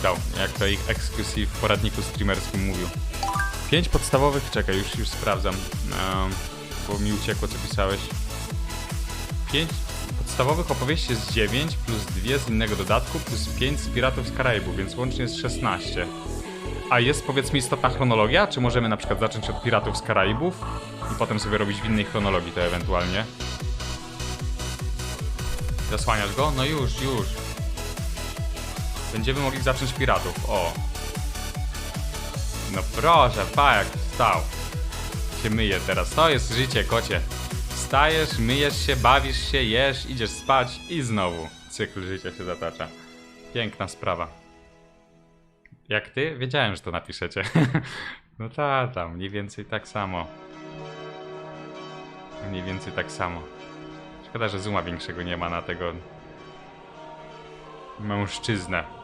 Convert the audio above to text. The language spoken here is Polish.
pytał, jak to ich exclusive w poradniku streamerskim mówił. Pięć podstawowych, czekaj, już, już sprawdzam, um, bo mi uciekło co pisałeś. Pięć podstawowych opowieści jest 9, plus dwie z innego dodatku, plus 5 z Piratów z Karaibu, więc łącznie jest 16. A jest powiedzmy istotna chronologia? Czy możemy na przykład zacząć od Piratów z Karaibów i potem sobie robić w innej chronologii to ewentualnie? Zasłaniasz go? No już, już. Będziemy mogli zacząć Piratów, o. No proszę, pa jak wstał. Się myje teraz, to jest życie, kocie. Wstajesz, myjesz się, bawisz się, jesz, idziesz spać i znowu cykl życia się zatacza. Piękna sprawa. Jak ty? Wiedziałem, że to napiszecie. no ta, tam, mniej więcej tak samo. Mniej więcej tak samo. Szkoda, że zooma większego nie ma na tego mężczyznę.